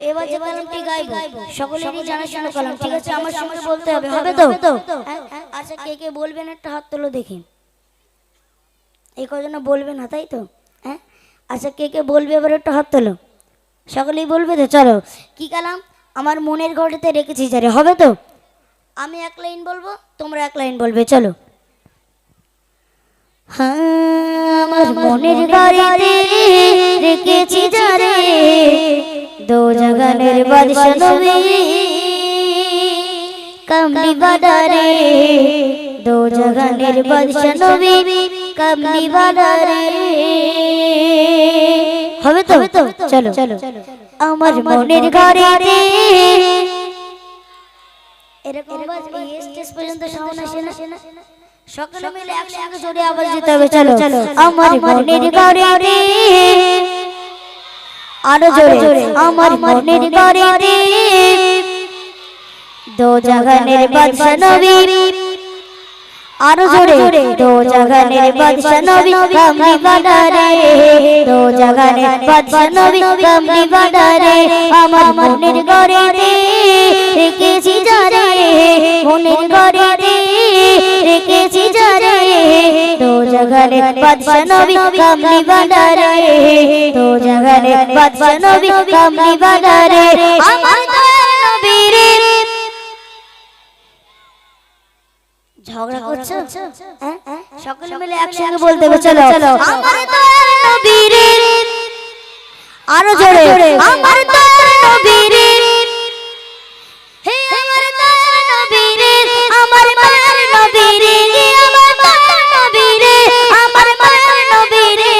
এবার যে কালামটি গাইবো সকলেরই জানাশোনা কালাম ঠিক আছে? আমার সঙ্গে বলতে হবে হবে তো? হ্যাঁ? আচ্ছা কে কে বলবেন? একটা হাত তোলো দেখি। এই কজন বলবে না তাই তো? হ্যাঁ? আচ্ছা কে কে বলবে? এবার একটা হাত তোলো। সকলেই বলবে তো? চলো। কি কালাম? আমার মনের ঘরেতে রেখেছি যারে। হবে তো? আমি এক লাইন বলব তোমরা এক লাইন বলবে। চলো। হ্যাঁ আমার মনের ঘরেতে রেখেছি যারে। দো জগনের বাদশা নবী। কমলি বাদারে। দো জগনের বাদশা নবী কমলি বাদারে। হবে তো? হবে তো? চলো। চলো। আমার মনের ঘরেতে এরকম এই স্টেজ পর্যন্ত সাউন্ড আসে না। সকলে মিলে একসঙ্গে জোরে আওয়াজ দিতে হবে। চলো। চলো। আমার মনের ঘরেতে আরও জোরে আমার মনের ঘরেতে দো জগনের বাদশা নবী। আরও জোরে দো জগনের বাদশা নবী কমলি বাদারে দো জগনের বাদশা নবী কমলি বাদারে আমার মনের ঘরেতে রেখেছি যারে মনের ঘরেতে রেখেছি যারে দো জগনের বাদশা নবী কমলি বাদারে দো জগনের বাদশা নবী কমলি বাদারে আমার নবীরে। ঝগড়া করছ? হ্যাঁ? সকলে মিলে একসঙ্গে বলতে হবে চলো। আমার নবীরে। আরও জোরে। আমার দয়ার নবীরে। হে আমার দয়ার নবীরে। আমার মায়ের নবীরে। আমার মায়ের নবীরে। আমার মায়ের নবীরে।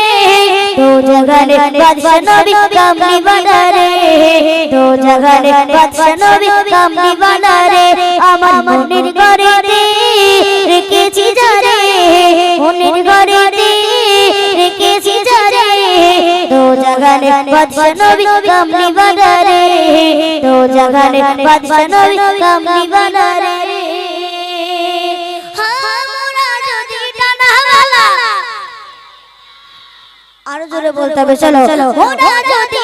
দো জগনে বাদশা নবী কামলি বানারে। দো জগনে বাদশা নবী কামলি বানারে। আমার মনের ঘরে জগনে বাদশা নবী কামলি বানারে। তো জগনে বাদশা নবী কামলি বানারে। আরও জোরে বলতে হবে চলো। চলো। যদি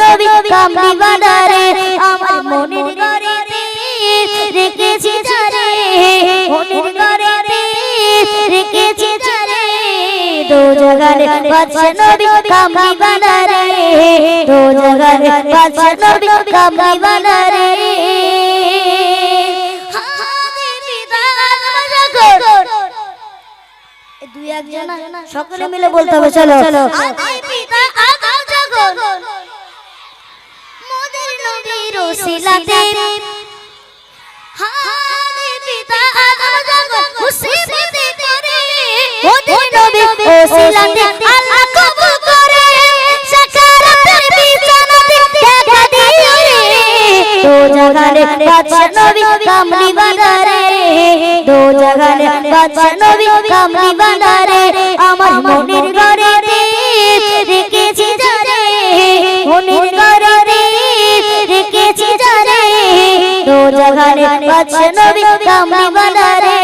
নবী কামলি বানারে। আমার মনের ঘরেতে রেখেছি মনের ঘরেতে দো জগনে বাদশা নবী কামলি বানারে। দো জগনে বাদশা নবী কামলি বানারে। দুই একজন সকলে মিলে বলতে হবে চলো। মোদের নবীর ওসিলাতে ওসিলাতে আল্লাহ কবুল করে। সাকারাতের বিছানাতে দেখা দিও রে। দো জগনে বাদশা নবী কামলি বানারে দো জগনে বাদশা নবী কামলি বানারে আমার মনের ঘরেতে রেখেছি যারে। মনের ঘরেতে রেখেছি যারে। দো জগনে বাদশা নবী কামলি বানারে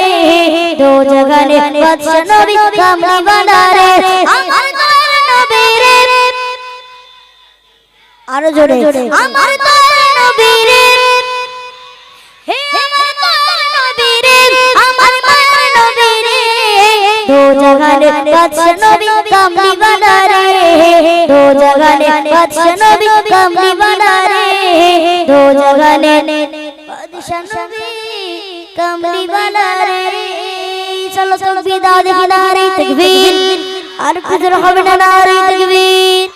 দো জগনে বাদশা নবী কামলি বানারে আরও জোরে। আমার দয়ার নবীরে। হে আমার দয়ার নবীরে আমার মায়ের নবীরে। দো জগনে বাদশা নবী কামলি বানারে। দো জগনে বাদশা নবী কামলি বানারে। দো জগনে বাদশা নবী কামলি বানারে। চলো চলো বিদা দেখি নারী তকবীর আর কিছু হবে না নারী তকবীর